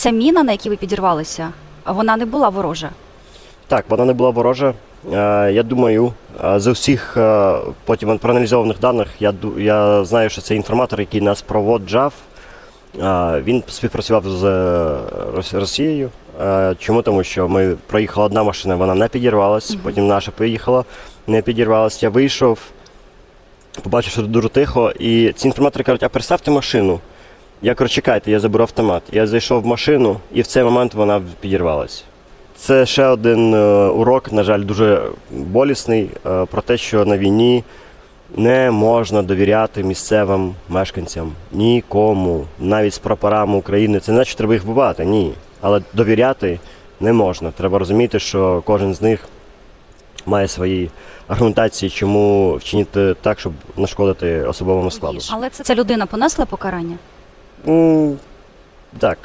ця міна, на якій ви підірвалися, вона не була ворожа. Так, вона не була ворожа. Е, Я думаю, е, з усіх е, потім проаналізованих даних, я, я знаю, що це інформатор, який нас проводжав. Він співпрацював з Росією. Чому? Тому що ми проїхала одна машина, вона не підірвалась, потім наша поїхала, не підірвалась. Я вийшов, побачив, що дуже тихо, і ці інформатори кажуть, а переставте машину. Я кажу, чекайте, я заберу автомат. Я зайшов в машину, і в цей момент вона підірвалась. Це ще один е, урок, на жаль, дуже болісний е, про те, що на війні не можна довіряти місцевим мешканцям нікому, навіть з прапорами України. Це не значить, треба їх вбивати, ні. Але довіряти не можна. Треба розуміти, що кожен з них має свої аргументації, чому вчинити так, щоб нашкодити особовому складу. Але це ця людина понесла покарання. М, Так.